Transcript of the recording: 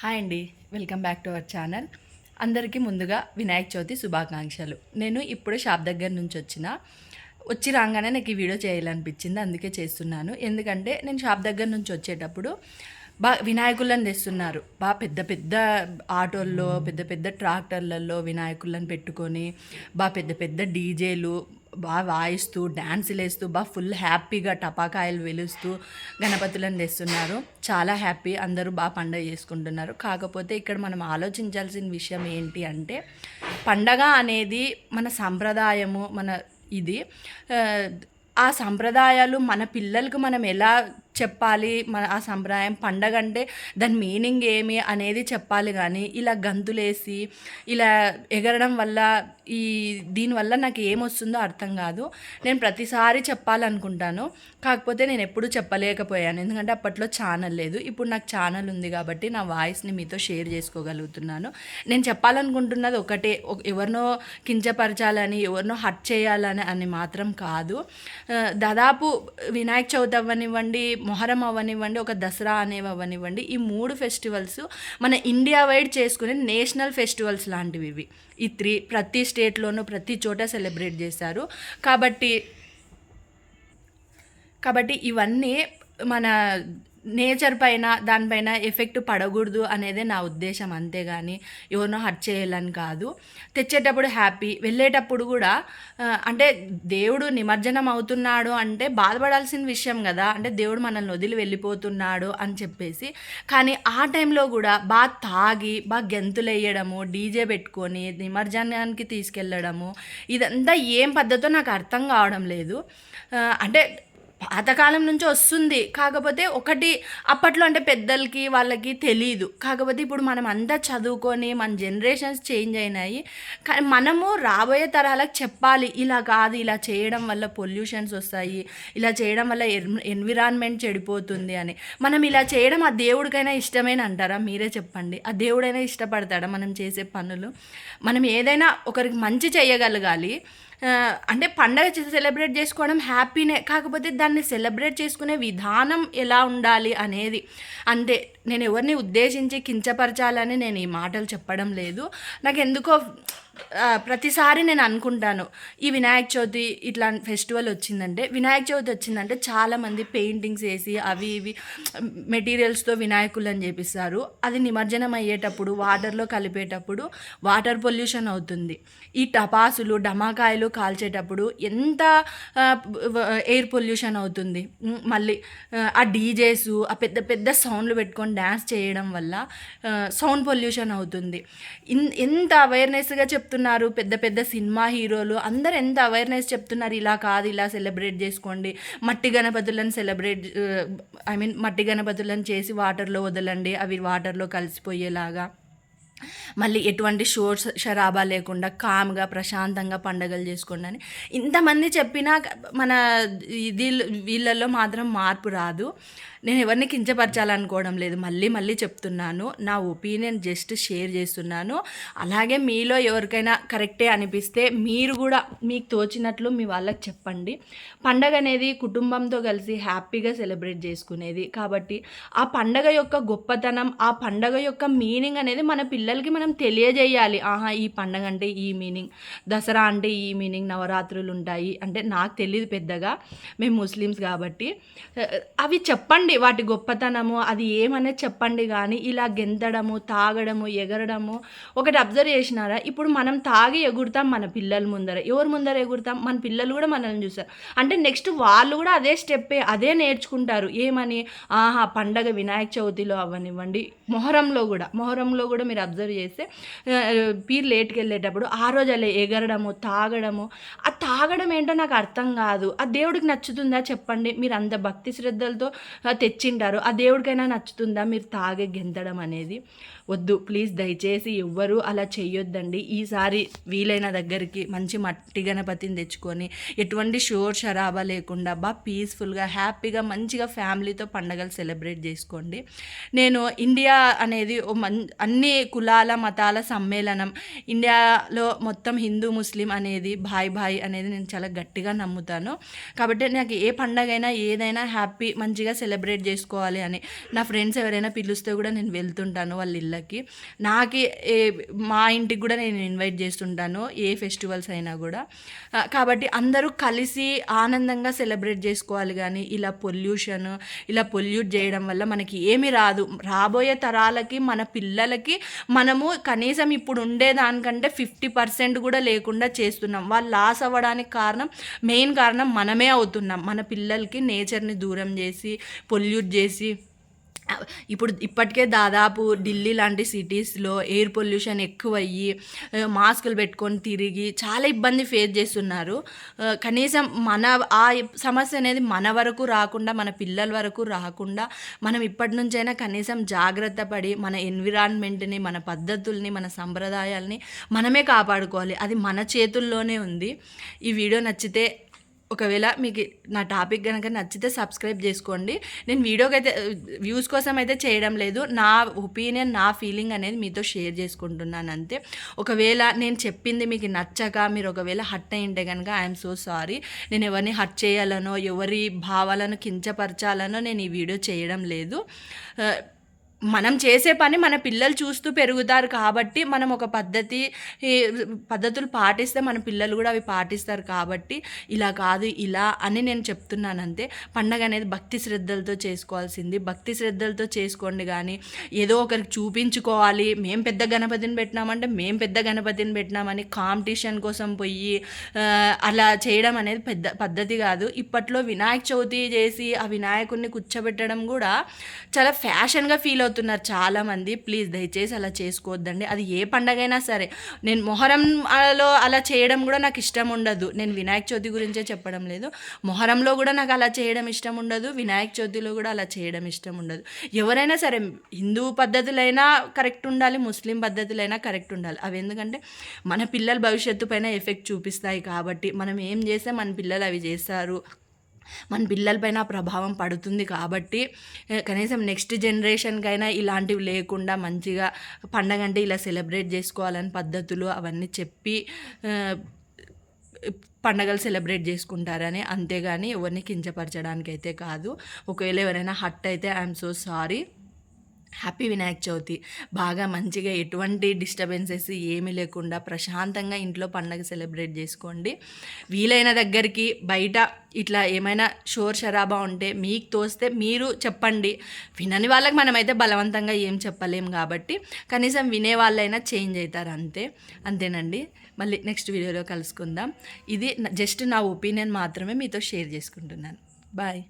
Hi అండి. Welcome back to our channel. అందరికీ ముందుగా వినాయక చవితి శుభాకాంక్షలు. నేను ఇప్పుడు షాప్ దగ్గర నుంచి వచ్చిన. వచ్చి రాగానే నాకు ఈ వీడియో చేయాలనిపించింది అందుకే చేస్తున్నాను. ఎందుకంటే నేను షాప్ దగ్గర నుంచి వచ్చేటప్పుడు బా వినాయకులను తెస్తున్నారు. బా పెద్ద పెద్ద ఆటోల్లో పెద్ద పెద్ద ట్రాక్టర్లలో వినాయకులను పెట్టుకొని బా పెద్ద పెద్ద డీజేలు బాగా వాయిస్తూ డ్యాన్సులు వేస్తూ బాగా ఫుల్ హ్యాపీగా టపాకాయలు వెలుస్తూ గణపతులను తెస్తున్నారు. చాలా హ్యాపీ అందరూ బాగా పండగ చేసుకుంటున్నారు. కాకపోతే ఇక్కడ మనం ఆలోచించాల్సిన విషయం ఏంటి అంటే పండగ అనేది మన సంప్రదాయము మన ఇది ఆ, సంప్రదాయాలు మన పిల్లలకు మనం ఎలా చెప్పాలి మన ఆ సంప్రదాయం పండగ అంటే దాని మీనింగ్ ఏమి అనేది చెప్పాలి కానీ ఇలా గంతులేసి ఇలా ఎగరడం వల్ల ఈ దీనివల్ల నాకు ఏమొస్తుందో అర్థం కాదు. నేను ప్రతిసారి చెప్పాలనుకుంటాను. కాకపోతే నేను ఎప్పుడూ చెప్పలేకపోయాను. ఎందుకంటే అప్పట్లో ఛానల్ లేదు. ఇప్పుడు నాకు ఛానల్ ఉంది కాబట్టి నా వాయిస్ని మీతో షేర్ చేసుకోగలుగుతున్నాను. నేను చెప్పాలనుకుంటున్నది ఒకటే. ఎవరినో కించపరచాలని ఎవరినో హట్ చేయాలని అని మాత్రం కాదు. దాదాపు వినాయక చవితి అవ్వనివ్వండి మొహరం అవ్వనివ్వండి ఒక దసరా అనేవి అవ్వనివ్వండి. ఈ మూడు ఫెస్టివల్స్ మన ఇండియా వైడ్ చేసుకునే నేషనల్ ఫెస్టివల్స్ లాంటివి ఇవి. ఈ త్రీ ప్రతి స్టేట్లోనూ ప్రతి చోట సెలబ్రేట్ చేశారు. కాబట్టి కాబట్టి ఇవన్నీ మన నేచర్ పైన దానిపైన ఎఫెక్ట్ పడకూడదు అనేదే నా ఉద్దేశం అంతేగాని ఎవరినో హర్ట్ చేయాలని కాదు. తెచ్చేటప్పుడు హ్యాపీ వెళ్ళేటప్పుడు కూడా అంటే దేవుడు నిమజ్జనం అవుతున్నాడు అంటే బాధపడాల్సిన విషయం కదా అంటే దేవుడు మనల్ని వదిలి వెళ్ళిపోతున్నాడు అని చెప్పేసి. కానీ ఆ టైంలో కూడా బాగా తాగి బాగా గెంతులు వేయడము డీజే పెట్టుకొని నిమజ్జనానికి తీసుకెళ్ళడము ఇదంతా ఏం పద్ధతో నాకు అర్థం కావడం లేదు. అంటే పాతకాలం నుంచి వస్తుంది. కాకపోతే ఒకటి అప్పట్లో అంటే పెద్దలకి వాళ్ళకి తెలియదు కాకపోతే ఇప్పుడు మనం అంతా చదువుకొని మన జనరేషన్స్ చేంజ్ అయినాయి. కానీ మనము రాబోయే తరాలకు చెప్పాలి. ఇలా కాదు ఇలా చేయడం వల్ల పొల్యూషన్స్ వస్తాయి. ఇలా చేయడం వల్ల ఎన్విరాన్మెంట్ చెడిపోతుంది అని. మనం ఇలా చేయడం ఆ దేవుడికైనా ఇష్టమైన అంటారా? మీరే చెప్పండి. ఆ దేవుడైనా ఇష్టపడతాడా మనం చేసే పనులు? మనం ఏదైనా ఒకరికి మంచి చేయగలగాలి. అంటే పండగ సెలబ్రేట్ చేసుకోవడం హ్యాపీనే కాకపోతే దాన్ని సెలబ్రేట్ చేసుకునే విధానం ఎలా ఉండాలి అనేది. అంతే నేను ఎవరిని ఉద్దేశించి కించపరచాలని నేను ఈ మాటలు చెప్పడం లేదు. నాకు ఎందుకో ప్రతిసారి నేను అనుకుంటాను ఈ వినాయక చవితి ఇట్లా ఫెస్టివల్ వచ్చిందంటే వినాయక చవితి వచ్చిందంటే చాలామంది పెయింటింగ్స్ వేసి అవి ఇవి మెటీరియల్స్తో వినాయకులను చేపిస్తారు అది నిమజ్జనం అయ్యేటప్పుడు వాటర్లో కలిపేటప్పుడు వాటర్ పొల్యూషన్ అవుతుంది. ఈ టపాసులు డమాకాయలు కాల్చేటప్పుడు ఎంత ఎయిర్ పొల్యూషన్ అవుతుంది. మళ్ళీ ఆ, డీజేస్ ఆ పెద్ద పెద్ద సౌండ్లు పెట్టుకొని డ్యాన్స్ చేయడం వల్ల సౌండ్ పొల్యూషన్ అవుతుంది. ఇన్ ఎంత అవేర్నెస్గా చెప్తున్నారు పెద్ద పెద్ద సినిమా హీరోలు. అందరు ఎంత అవేర్నెస్ చెప్తున్నారు ఇలా కాదు ఇలా సెలబ్రేట్ చేసుకోండి. మట్టి గణపతులను సెలబ్రేట్ ఐ మీన్ మట్టి గణపతులను చేసి వాటర్లో వదలండి. అవి వాటర్లో కలిసిపోయేలాగా. మళ్ళీ ఎటువంటి షోర్ షరాబా లేకుండా కామ్గా ప్రశాంతంగా పండగలు చేసుకోండి అని. ఇంతమంది చెప్పినా మన ఇది వీళ్ళల్లో మాత్రం మార్పు రాదు. నేను ఎవరిని కించపరచాలనుకోవడం లేదు. మళ్ళీ మళ్ళీ చెప్తున్నాను. నా ఒపీనియన్ జస్ట్ షేర్ చేస్తున్నాను. అలాగే మీలో ఎవరికైనా కరెక్టే అనిపిస్తే మీరు కూడా మీకు తోచినట్లు మీ వాళ్ళకి చెప్పండి. పండగ అనేది కుటుంబంతో కలిసి హ్యాపీగా సెలబ్రేట్ చేసుకునేది. కాబట్టి ఆ పండగ యొక్క గొప్పతనం ఆ పండగ యొక్క మీనింగ్ అనేది మన పిల్లలకి మనం తెలియజేయాలి. ఆహా ఈ పండగ అంటే ఈ మీనింగ్. దసరా అంటే ఈ మీనింగ్. నవరాత్రులు ఉంటాయి. అంటే నాకు తెలియదు పెద్దగా. మేము ముస్లిమ్స్ కాబట్టి. అవి చెప్పండి. వాటి గొప్పతనము అది ఏమనేది చెప్పండి కానీ ఇలా గెంతడము తాగడము ఎగరడము. ఒకటి అబ్జర్వ్ చేసినారా? ఇప్పుడు మనం తాగి ఎగురుతాం మన పిల్లల ముందర. ఎవరి ముందర ఎగురుతాం? మన పిల్లలు కూడా మనల్ని చూస్తారు. అంటే నెక్స్ట్ వాళ్ళు కూడా అదే స్టెప్పే అదే నేర్చుకుంటారు. ఏమని? ఆహా పండగ వినాయక చవితిలో అవ్వనివ్వండి మొహరంలో కూడా మొహరంలో కూడా మీరు అబ్జర్వ్ చేస్తే పీరు పీర్ లేట్కి వెళ్ళేటప్పుడు ఆ రోజు అలా ఎగరడము తాగడము. ఆ తాగడం ఏంటో నాకు అర్థం కాదు. ఆ దేవుడికి నచ్చుతుందా చెప్పండి. మీరు అంత భక్తి శ్రద్ధలతో తెచ్చిండారు. తెచ్చింటారు ఆ దేవుడికైనా నచ్చుతుందా? మీరు తాగే గెంతడం అనేది వద్దు. ప్లీజ్ దయచేసి ఎవ్వరూ అలా చెయ్యొద్దండి. ఈసారి వీలైన దగ్గరికి మంచి మట్టి గణపతిని తెచ్చుకొని ఎటువంటి షోర్ షరాబా లేకుండా బాగా పీస్ఫుల్గా హ్యాపీగా మంచిగా ఫ్యామిలీతో పండగలు సెలబ్రేట్ చేసుకోండి. నేను ఇండియా అనేది ఓ మన్ అన్ని కులాల మతాల సమ్మేళనం ఇండియాలో మొత్తం హిందూ ముస్లిం అనేది భాయ్ భాయ్ అనేది నేను చాలా గట్టిగా నమ్ముతాను. కాబట్టి నాకు ఏ పండగైనా ఏదైనా హ్యాపీ మంచిగా సెలబ్రేట్ సెలబ్రేట్ చేసుకోవాలి అని. నా ఫ్రెండ్స్ ఎవరైనా పిలుస్తే కూడా నేను వెళ్తుంటాను వాళ్ళ ఇళ్ళకి. నాకు ఏ మా ఇంటికి కూడా నేను ఇన్వైట్ చేస్తుంటాను ఏ ఫెస్టివల్స్ అయినా కూడా. కాబట్టి అందరూ కలిసి ఆనందంగా సెలబ్రేట్ చేసుకోవాలి కానీ ఇలా పొల్యూషన్ ఇలా పొల్యూట్ చేయడం వల్ల మనకి ఏమి రాదు. రాబోయే తరాలకి మన పిల్లలకి మనము కనీసం ఇప్పుడు ఉండేదానికంటే ఫిఫ్టీ పర్సెంట్ కూడా లేకుండా చేస్తున్నాం. వాళ్ళు లాస్ అవ్వడానికి కారణం మెయిన్ కారణం మనమే అవుతున్నాం. మన పిల్లలకి నేచర్ని దూరం చేసి పొల్యూట్ చేసి ఇప్పుడు ఇప్పటికే దాదాపు ఢిల్లీ లాంటి సిటీస్లో ఎయిర్ పొల్యూషన్ ఎక్కువయ్యి మాస్కులు పెట్టుకొని తిరిగి చాలా ఇబ్బంది ఫేస్ చేస్తున్నారు. కనీసం మన ఆ సమస్య అనేది మన వరకు రాకుండా మన పిల్లల వరకు రాకుండా మనం ఇప్పటి నుంచైనా కనీసం జాగ్రత్త పడి మన ఎన్విరాన్మెంట్ని మన పద్ధతుల్ని మన సంప్రదాయాల్ని మనమే కాపాడుకోవాలి. అది మన చేతుల్లోనే ఉంది. ఈ వీడియో నచ్చితే ఒకవేళ మీకు నా టాపిక్ కనుక నచ్చితే సబ్స్క్రైబ్ చేసుకోండి. నేను వీడియోకి అయితే వ్యూస్ కోసం అయితే చేయడం లేదు. నా ఒపీనియన్ నా ఫీలింగ్ అనేది మీతో షేర్ చేసుకుంటున్నాను అంతే. ఒకవేళ నేను చెప్పింది మీకు నచ్చక మీరు ఒకవేళ హట్ అయింటే కనుక ఐఎమ్ సో సారీ నేను ఎవరిని హట్ చేయాలనో ఎవరి భావాలను కించపరచాలనో నేను ఈ వీడియో చేయడం లేదు. మనం చేసే పని మన పిల్లలు చూస్తూ పెరుగుతారు కాబట్టి మనం ఒక పద్ధతి పద్ధతులు పాటిస్తే మన పిల్లలు కూడా అవి పాటిస్తారు కాబట్టి ఇలా కాదు ఇలా అని నేను చెప్తున్నాను అంతే పండగ అనేది భక్తి శ్రద్ధలతో చేసుకోవాల్సింది. భక్తి శ్రద్ధలతో చేసుకోండి కానీ ఏదో ఒకరికి చూపించుకోవాలి. మేము పెద్ద గణపతిని పెట్టినామంటే మేము పెద్ద గణపతిని పెట్టినామని కాంపిటీషన్ కోసం పోయి అలా చేయడం అనేది పెద్ద పద్ధతి కాదు. ఇప్పట్లో వినాయక చవితి చేసి ఆ వినాయకుడిని కూర్చోబెట్టడం కూడా చాలా ఫ్యాషన్గా ఫీల్ అవుతున్నారు చాలామంది. ప్లీజ్ దయచేసి అలా చేసుకోవద్దండి. అది ఏ పండగైనా సరే. నేను మొహరంలో అలా చేయడం కూడా నాకు ఇష్టం ఉండదు. నేను వినాయక చవితి గురించే చెప్పడం లేదు. మొహరంలో కూడా నాకు అలా చేయడం ఇష్టం ఉండదు. వినాయక చవితిలో కూడా అలా చేయడం ఇష్టం ఉండదు. ఎవరైనా సరే హిందూ పద్ధతులైనా కరెక్ట్ ఉండాలి ముస్లిం పద్ధతులైనా కరెక్ట్ ఉండాలి. అవి ఎందుకంటే మన పిల్లల భవిష్యత్తు పైన ఎఫెక్ట్ చూపిస్తాయి కాబట్టి మనం ఏం చేస్తే మన పిల్లలు అవి చేస్తారు. మన పిల్లలపైన ప్రభావం పడుతుంది కాబట్టి కనీసం నెక్స్ట్ జనరేషన్కైనా ఇలాంటివి లేకుండా మంచిగా పండగ అంటే ఇలా సెలబ్రేట్ చేసుకోవాలని పద్ధతులు అవన్నీ చెప్పి పండగలు సెలబ్రేట్ చేసుకుంటారని అంతేగాని ఎవరిని కించపరచడానికి అయితే కాదు. ఒకవేళ ఎవరైనా హట్ అయితే I'm so sorry happy Vinayaka Chavithi. బాగా మంచిగా ఎటువంటి డిస్టర్బెన్సెస్ ఏమీ లేకుండా ప్రశాంతంగా ఇంట్లో పండగ సెలబ్రేట్ చేసుకోండి. వీలైన దగ్గరికి బయట ఇట్లా ఏమైనా షోర్ షరాబా ఉంటే మీకు తోస్తే మీరు చెప్పండి. వినని వాళ్ళకి మనమైతే బలవంతంగా ఏం చెప్పలేం కాబట్టి కనీసం వినే వాళ్ళైనా చేంజ్ అవుతారు అంతే. అంతేనండి. మళ్ళీ నెక్స్ట్ వీడియోలో కలుసుకుందాం. ఇది జస్ట్ నా ఒపీనియన్ మాత్రమే మీతో షేర్ చేసుకుంటున్నాను. బాయ్.